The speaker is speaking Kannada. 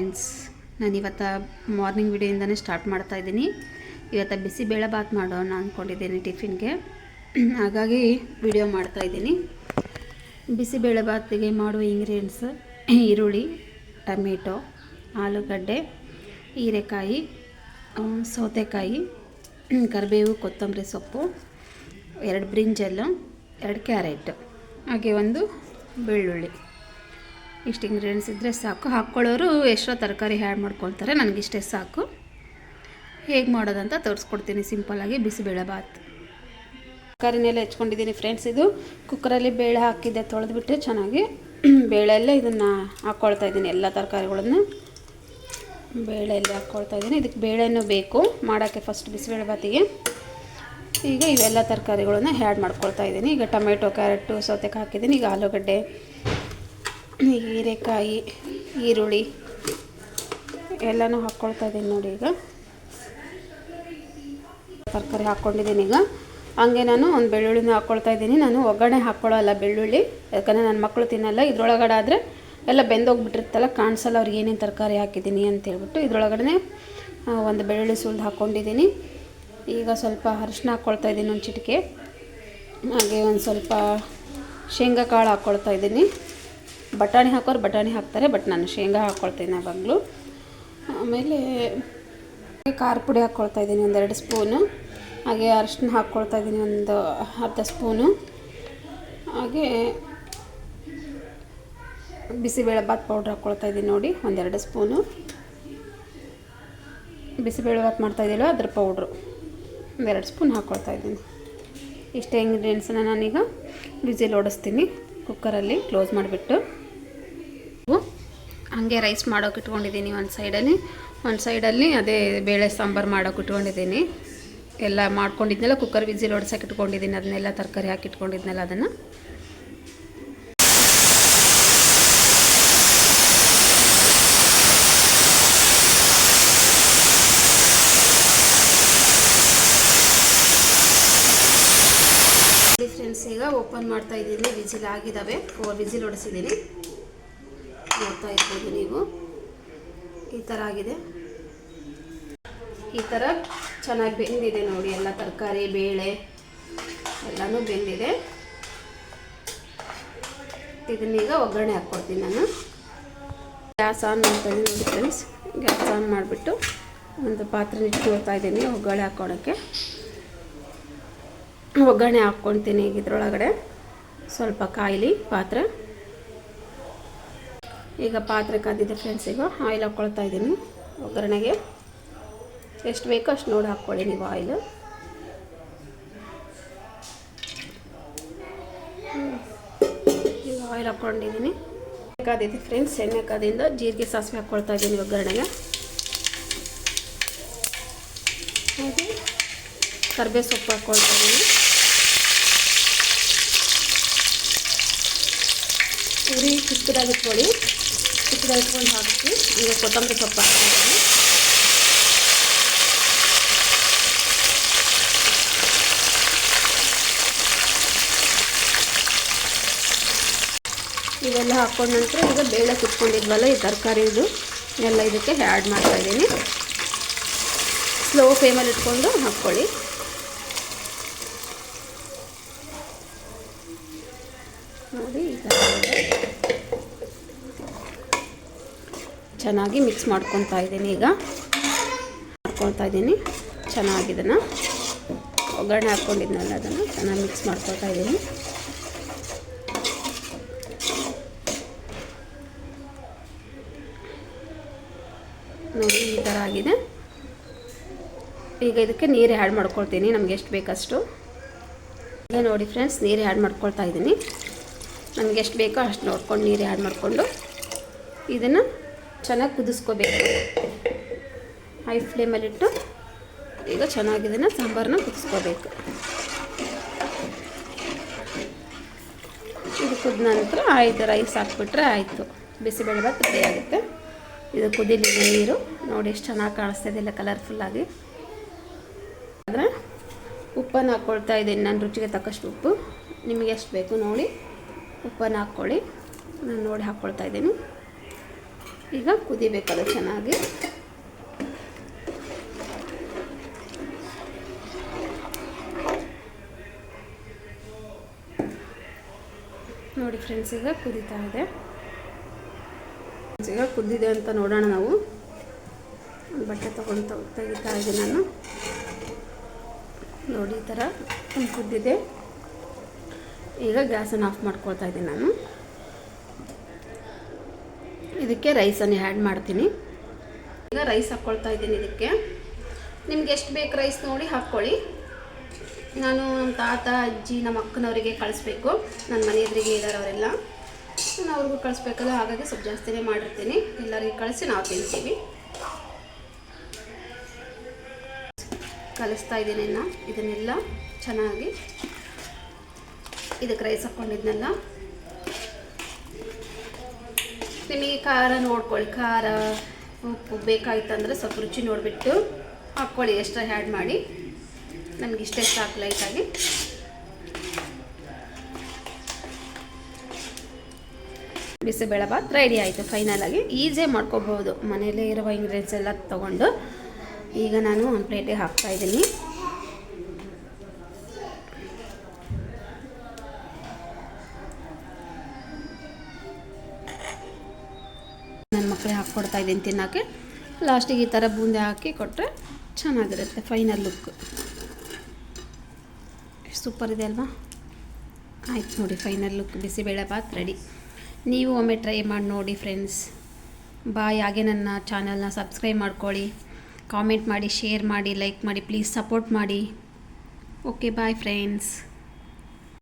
ಫ್ರೆಂಡ್ಸ್ ನಾನು ಇವತ್ತು ಮಾರ್ನಿಂಗ್ ವಿಡಿಯೋಯಿಂದನೇ ಸ್ಟಾರ್ಟ್ ಮಾಡ್ತಾ ಇದ್ದೀನಿ. ಇವತ್ತು ಬಿಸಿಬೇಳೆ ಬಾತ್ ಮಾಡೋಣ ಅಂದ್ಕೊಂಡಿದ್ದೀನಿ ಟಿಫಿನ್ಗೆ. ಹಾಗಾಗಿ ವಿಡಿಯೋ ಮಾಡ್ತಾ ಇದ್ದೀನಿ. ಬಿಸಿಬೇಳೆ ಬಾತಿಗೆ ಮಾಡುವ ಇಂಗ್ರೀಡಿಯೆಂಟ್ಸ್ ಈರುಳ್ಳಿ, ಟೊಮೆಟೊ, ಆಲೂಗಡ್ಡೆ, ಹೀರೆಕಾಯಿ ಸೌತೆಕಾಯಿ, ಕರಿಬೇವು, ಕೊತ್ತಂಬರಿ ಸೊಪ್ಪು, ಎರಡು ಬ್ರಿಂಜಲ್ಲು ಎರಡು ಕ್ಯಾರೆಟ್ ಹಾಗೆ ಒಂದು ಬೆಳ್ಳುಳ್ಳಿ. ಇಷ್ಟು ಇಂಗ್ರೀಡಿಯೆಂಟ್ಸ್ ಇದ್ದರೆ ಸಾಕು. ಹಾಕ್ಕೊಳ್ಳೋರು ಎಷ್ಟೋ ತರಕಾರಿ ಹ್ಯಾಡ್ ಮಾಡ್ಕೊಳ್ತಾರೆ ನನಗಿಷ್ಟೇ ಸಾಕು. ಹೇಗೆ ಮಾಡೋದಂತ ತೋರಿಸ್ಕೊಡ್ತೀನಿ ಸಿಂಪಲ್ಲಾಗಿ ಬಿಸಿಬೇಳೆ ಬಾತ್. ತರಕಾರಿನೆಲ್ಲ ಹೆಚ್ಕೊಂಡಿದ್ದೀನಿ ಫ್ರೆಂಡ್ಸ್ ಇದು ಕುಕ್ಕರಲ್ಲಿ ಬೇಳೆ ಹಾಕಿದ್ದೆ ತೊಳೆದ್ಬಿಟ್ಟು ಚೆನ್ನಾಗಿ ಬೇಳೆಲ್ಲೇ ಇದನ್ನು ಹಾಕ್ಕೊಳ್ತಾ ಇದ್ದೀನಿ, ಎಲ್ಲ ತರಕಾರಿಗಳನ್ನು. ಬೇಳೆಯಲ್ಲಿ ಹಾಕ್ಕೊಳ್ತಾ ಇದ್ದೀನಿ. ಇದಕ್ಕೆ ಬೇಳೆನೂ ಬೇಕು, ಮಾಡೋಕ್ಕೆ ಫಸ್ಟ್ ಬಿಸಿಬೇಳೆ ಬಾತಿಗೆ. ಈಗ ಇವೆಲ್ಲ ತರಕಾರಿಗಳನ್ನು ಹ್ಯಾಡ್ ಮಾಡ್ಕೊಳ್ತಾ ಇದ್ದೀನಿ. ಈಗ ಟೊಮೆಟೊ, ಕ್ಯಾರೆಟು, ಸೌತೆಕಾಯಿ ಹಾಕಿದ್ದೀನಿ. ಈಗ ಆಲೂಗಡ್ಡೆ ಹೀರೆಕಾಯಿ, ಈರುಳ್ಳಿ ಎಲ್ಲನೂ ಹಾಕ್ಕೊಳ್ತಾ ಇದ್ದೀನಿ ನೋಡಿ ಈಗ. ತರಕಾರಿ ಹಾಕ್ಕೊಂಡಿದ್ದೀನಿ ಈಗ. ಹಂಗೆ ನಾನು ಒಂದು ಬೆಳ್ಳುಳ್ಳಿನ ಹಾಕ್ಕೊಳ್ತಾ ಇದ್ದೀನಿ. ನಾನು ಒಗ್ಗರಣೆ ಹಾಕ್ಕೊಳ್ಳೋಲ್ಲ ಬೆಳ್ಳುಳ್ಳಿ, ಯಾಕಂದರೆ ನನ್ನ ಮಕ್ಕಳು ತಿನ್ನಲ್ಲ. ಇದ್ರೊಳಗಡೆ ಆದರೆ ಎಲ್ಲ ಬೆಂದೋಗ್ಬಿಟ್ಟಿರ್ತಲ್ಲ ಕಾಣಿಸಲ್ಲ ಅವ್ರಿಗೆ ಏನೇನು ತರಕಾರಿ ಹಾಕಿದ್ದೀನಿ ಅಂತೇಳ್ಬಿಟ್ಟು ಇದ್ರೊಳಗಡೆ ಒಂದು ಬೆಳ್ಳುಳ್ಳಿ ಸುಳ್ದು ಹಾಕ್ಕೊಂಡಿದ್ದೀನಿ ಈಗ ಸ್ವಲ್ಪ ಅರಿಶಿನ ಹಾಕ್ಕೊಳ್ತಾ ಇದ್ದೀನಿ ಒಂದು ಚಿಟಿಕೆ. ಹಾಗೆ ಒಂದು ಸ್ವಲ್ಪ ಶೇಂಗಾ ಕಾಳು ಹಾಕ್ಕೊಳ್ತಾ ಇದ್ದೀನಿ. ಬಟಾಣಿ ಹಾಕೋರು ಬಟಾಣಿ ಹಾಕ್ತಾರೆ, ಬಟ್ ನಾನು ಶೇಂಗಾ ಹಾಕ್ಕೊಳ್ತೀನಿ ಯಾವಾಗಲೂ ಆಮೇಲೆ ಖಾರ ಪುಡಿ ಹಾಕ್ಕೊಳ್ತಾ ಇದ್ದೀನಿ ಒಂದೆರಡು ಸ್ಪೂನು. ಹಾಗೆ ಅರಶಿನ ಹಾಕ್ಕೊಳ್ತಾ ಇದ್ದೀನಿ ಒಂದು ಅರ್ಧ ಸ್ಪೂನು. ಹಾಗೆ ಬಿಸಿಬೇಳೆ ಬಾತ್ ಪೌಡ್ರ್ ಹಾಕ್ಕೊಳ್ತಾ ಇದ್ದೀನಿ ನೋಡಿ ಒಂದೆರಡು ಸ್ಪೂನು. ಬಿಸಿಬೇಳೆ ಬಾತ್ ಮಾಡ್ತಾಯಿದ್ದೀವಲ್ಲ ಅದ್ರ ಪೌಡ್ರು. ಒಂದೆರಡು ಸ್ಪೂನ್ ಹಾಕ್ಕೊಳ್ತಾ ಇದ್ದೀನಿ. ಇಷ್ಟೇ ಇಂಗ್ರೀಡಿಯೆಂಟ್ಸನ್ನ ನಾನೀಗ ವಿಸಿಲ್ ಓಡಿಸ್ತೀನಿ ಕುಕ್ಕರಲ್ಲಿ ಕ್ಲೋಸ್ ಮಾಡಿಬಿಟ್ಟು. ಹಾಗೆ ರೈಸ್ ಮಾಡೋಕೆ ಇಟ್ಕೊಂಡಿದ್ದೀನಿ ಒಂದು ಸೈಡಲ್ಲಿ. ಒಂದು ಸೈಡಲ್ಲಿ ಅದೇ ಬೇಳೆ ಸಾಂಬಾರು ಮಾಡೋಕೆ ಇಟ್ಕೊಂಡಿದ್ದೀನಿ. ಎಲ್ಲ ಮಾಡ್ಕೊಂಡಿದ್ನೆಲ್ಲ ಕುಕ್ಕರ್ ವಿಜಿಲ್ ಹೊಡ್ಸಕ್ಕೆ ಇಟ್ಕೊಂಡಿದ್ದೀನಿ. ಅದನ್ನೆಲ್ಲ ತರಕಾರಿ ಹಾಕಿ ಇಟ್ಕೊಂಡಿದ್ನೆಲ್ಲ ಅದನ್ನು. ಫ್ರೆಂಡ್ಸ್ ಈಗ ಓಪನ್ ಮಾಡ್ತಾ ಇದ್ದೀನಿ. ವಿಜಿಲ್ ಆಗಿದ್ದಾವೆ. ಫೋರ್ ವಿಸಿಲ್ ಹೊಡಿಸಿದ್ದೀನಿ ನೋಡ್ತಾ ಇರ್ಬೋದು ನೀವು. ಈ ಥರ ಆಗಿದೆ. ಈ ಥರ ಚೆನ್ನಾಗಿ ಬೆಂದಿದೆ ನೋಡಿ, ಎಲ್ಲ ತರಕಾರಿ, ಬೇಳೆ, ಎಲ್ಲನೂ ಬೆಂದಿದೆ. ಇದನ್ನೀಗ ಒಗ್ಗರಣೆ ಹಾಕ್ಕೊಡ್ತೀನಿ ನಾನು. ಗ್ಯಾಸ್ ಆನ್ ಮಾಡ್ತೀನಿ ನೋಡಿ ಫ್ರೆಂಡ್ಸ್. ಗ್ಯಾಸ್ ಆನ್ ಮಾಡಿಬಿಟ್ಟು ಒಂದು ಪಾತ್ರೆ ಇಟ್ಕೊಳ್ತಾ ಇದ್ದೀನಿ ಒಗ್ಗರಣೆ ಹಾಕ್ಕೊಳಕ್ಕೆ ಒಗ್ಗರಣೆ ಹಾಕ್ಕೊಳ್ತೀನಿ ಇದ್ರೊಳಗಡೆ. ಸ್ವಲ್ಪ ಕಾಯಿಲಿ ಪಾತ್ರೆ. ಈಗ ಪಾತ್ರೆ ಕಾದಿದೆ ಫ್ರೆಂಡ್ಸ್ ಈಗ ಆಯಿಲ್ ಹಾಕ್ಕೊಳ್ತಾ ಇದ್ದೀನಿ. ಒಗ್ಗರಣೆಗೆ. ಎಷ್ಟು ಬೇಕೋ ಅಷ್ಟು ನೋಡಿ ಹಾಕ್ಕೊಳ್ಳಿ ನೀವು ಆಯಿಲು. ಈಗ ಆಯಿಲ್ ಹಾಕ್ಕೊಂಡಿದ್ದೀನಿ. ಕಾದಿದೆ ಫ್ರೆಂಡ್ಸ್, ಎಣ್ಣೆ ಕಾದಿಂದ ಜೀರಿಗೆ ಸಾಸಿವೆ ಹಾಕ್ಕೊಳ್ತಾ ಇದ್ದೀನಿ ಒಗ್ಗರಣೆಗೆ. ಹಾಗೆ ಕರ್ಬೇ ಸೊಪ್ಪು ಹಾಕ್ಕೊಳ್ತಾ ಇದ್ದೀನಿ. ಉರಿ ಚಿಕ್ಕದಾಗಿ ಇಟ್ಕೊಳ್ಳಿ ಚಿಕ್ಕದಾಗಿ ಇಟ್ಕೊಂಡು ಹಾಕಿ ಈಗ ಕೊತ್ತಂಬರಿ ಸೊಪ್ಪು ಹಾಕ್ತೀನಿ ಇವೆಲ್ಲ ಹಾಕ್ಕೊಂಡ ನಂತರ ಈಗ ಬೇಳೆ ಕುತ್ಕೊಂಡಿದ್ವಲ್ಲ, ಈ ತರಕಾರಿ ಇದು. ಎಲ್ಲ ಇದಕ್ಕೆ ಆ್ಯಡ್ ಮಾಡ್ತಾಯಿದ್ದೀನಿ ಸ್ಲೋ ಫ್ಲೇಮಲ್ಲಿ ಇಟ್ಕೊಂಡು ಹಾಕ್ಕೊಳ್ಳಿ ನೋಡಿ ಈ ಥರ ಚೆನ್ನಾಗಿ ಮಿಕ್ಸ್ ಮಾಡ್ಕೊತಾ ಇದ್ದೀನಿ ಈಗ. ಮಾಡ್ಕೊತಾ ಇದ್ದೀನಿ. ಚೆನ್ನಾಗಿ ಒಗ್ಗರಣೆ ಹಾಕ್ಕೊಂಡಿದ್ನಲ್ಲ ಅದನ್ನು ಚೆನ್ನಾಗಿ ಮಿಕ್ಸ್ ಮಾಡ್ಕೊಳ್ತಾ ಇದ್ದೀನಿ. ನೋಡಿ ಈ ಥರ ಆಗಿದೆ. ಈಗ ಇದಕ್ಕೆ ನೀರು ಆ್ಯಡ್ ಮಾಡ್ಕೊಳ್ತೀನಿ. ನಮಗೆ ಎಷ್ಟು ಬೇಕಷ್ಟು. ಈಗ ನೋಡಿ ಫ್ರೆಂಡ್ಸ್ ನೀರು ಆ್ಯಡ್ ಮಾಡ್ಕೊಳ್ತಾ ಇದ್ದೀನಿ. ನಮ್ಗೆ ಎಷ್ಟು ಬೇಕೋ ಅಷ್ಟು ನೋಡ್ಕೊಂಡು, ನೀರು ಆ್ಯಡ್ ಮಾಡಿಕೊಂಡು ಇದನ್ನು ಚೆನ್ನಾಗಿ ಕುದಿಸ್ಕೋಬೇಕು. ಹೈ ಫ್ಲೇಮಲ್ಲಿಟ್ಟು ಈಗ ಚೆನ್ನಾಗಿ ಇದನ್ನು ಸಾಂಬಾರನ್ನ ಕುದಿಸ್ಕೋಬೇಕು. ಇದು ಕುದ ನಂತರ ಆಯಿತು ರೈಸ್ ಹಾಕ್ಬಿಟ್ರೆ ಆಯಿತು. ಬಿಸಿಬೇಳೆ ಭಾತ್ ರೆಡಿ ಆಗುತ್ತೆ. ಇದು ಕುದಿಲಿದೆ ನೀರು. ನೋಡಿ ಎಷ್ಟು ಚೆನ್ನಾಗಿ ಕಾಣಿಸ್ತಾ ಇದೆಲ್ಲ ಕಲರ್ಫುಲ್ಲಾಗಿ ಆದರೆ ಉಪ್ಪನ್ನು ಹಾಕ್ಕೊಳ್ತಾ ಇದ್ದೀನಿ, ನಾನು ರುಚಿಗೆ ತಕ್ಕಷ್ಟು ಉಪ್ಪು. ನಿಮಗೆ ಎಷ್ಟು ಬೇಕು ನೋಡಿ. ಉಪ್ಪನ್ನು ಹಾಕ್ಕೊಳ್ಳಿ. ನಾನು ನೋಡಿ ಹಾಕ್ಕೊಳ್ತಾ ಇದ್ದೀನಿ. ಈಗ ಕುದಿಬೇಕಲ್ಲ ಚೆನ್ನಾಗಿ. ನೋಡಿ ಫ್ರೆಂಡ್ಸ್, ಈಗ ಕುದೀತಾ ಇದೆ. ಈಗ ಕುದ್ದಿದೆ ಅಂತ ನೋಡೋಣ ನಾವು. ಬಟ್ಟೆ ತೊಗೊಂಡು ತೆಗಿತಾ ಇದ್ದೀನಿ ನಾನು. ನೋಡಿ, ಈ ಥರ ಕುದ್ದಿದೆ. ಈಗ ಗ್ಯಾಸನ್ನು ಆಫ್ ಮಾಡ್ಕೊಳ್ತಾ ಇದ್ದೀನಿ ನಾನು. ಇದಕ್ಕೆ ರೈಸನ್ನು ಆ್ಯಡ್ ಮಾಡ್ತೀನಿ. ಈಗ ರೈಸ್ ಹಾಕ್ಕೊಳ್ತಾ ಇದ್ದೀನಿ ಇದಕ್ಕೆ. ನಿಮ್ಗೆ ಎಷ್ಟು ಬೇಕು ರೈಸ್ ನೋಡಿ ಹಾಕ್ಕೊಳ್ಳಿ. ನಾನು ನಮ್ಮ ತಾತ, ಅಜ್ಜಿ, ನಮ್ಮ ಅಕ್ಕನವರಿಗೆ ಕಳಿಸ್ಬೇಕು. ನನ್ನ ಮನೆ ಎದುರಿಗೆ ಇದ್ದಾರೆ ಅವರೆಲ್ಲ ನಾನು ಅವ್ರಿಗೂ ಕಳಿಸ್ಬೇಕಲ್ಲ, ಹಾಗಾಗಿ ಸ್ವಲ್ಪ ಜಾಸ್ತಿನೇ ಮಾಡಿರ್ತೀನಿ. ಎಲ್ಲರಿಗೆ ಕಳಿಸಿ ನಾವು ತಿಂತೀವಿ. ಕಲಿಸ್ತಾ ಇದ್ದೀನಿ ಇನ್ನು. ಇದನ್ನೆಲ್ಲ ಚೆನ್ನಾಗಿ ಇದಕ್ಕೆ ರೈಸ್ ಹಾಕ್ಕೊಂಡಿದ್ನಲ್ಲ ನಿಮಗೆ ಖಾರ ನೋಡ್ಕೊಳ್ಳಿ. ಖಾರ, ಉಪ್ಪು ಬೇಕಾಯ್ತಂದ್ರೆ ಸ್ವಲ್ಪ ರುಚಿ ನೋಡಿಬಿಟ್ಟು ಹಾಕ್ಕೊಳ್ಳಿ, ಎಕ್ಸ್ಟ್ರಾ ಆ್ಯಡ್ ಮಾಡಿ. ನಮ್ಗೆ ಇಷ್ಟೇ ಸಾಕು ಲೈಟಾಗಿ. ಬಿಸಿಬೇಳೆಬಾತ್ ರೆಡಿ ಆಯಿತು ಫೈನಲಾಗಿ ಈಸಿಯಾಗಿ ಮಾಡ್ಕೋಬಹುದು. ಮನೆಯಲ್ಲೇ ಇರುವ ಇಂಗ್ರೀಡಿಯೆಂಟ್ಸ್ ಎಲ್ಲ ತೊಗೊಂಡು ಈಗ ನಾನು ಒಂದು ಪ್ಲೇಟಿಗೆ ಹಾಕ್ತಾ ನನ್ನ ಮಕ್ಕಳಿಗೆ ಹಾಕ್ಕೊಡ್ತಾ ಇದ್ದೀನಿ ತಿನ್ನೋಕ್ಕೆ ಲಾಸ್ಟಿಗೆ ಈ ಥರ ಬೂಂದಿ ಹಾಕಿ ಕೊಟ್ಟರೆ ಚೆನ್ನಾಗಿರುತ್ತೆ ಫೈನಲ್ ಲುಕ್ ಸೂಪರ್ ಇದೆ ಅಲ್ವಾ? ಆಯ್ತು ನೋಡಿ final look bisibele bath ready ನೀವು ಒಮ್ಮೆ ಟ್ರೈ ಮಾಡಿ ನೋಡಿ ಫ್ರೆಂಡ್ಸ್ ಬಾಯ್. ಹಾಗೆ ನನ್ನ ಚಾನಲ್ನ ಸಬ್ಸ್ಕ್ರೈಬ್ ಮಾಡ್ಕೊಳ್ಳಿ. ಕಾಮೆಂಟ್ ಮಾಡಿ ಶೇರ್ ಮಾಡಿ ಲೈಕ್ ಮಾಡಿ ಪ್ಲೀಸ್ ಸಪೋರ್ಟ್ ಮಾಡಿ. Okay bye friends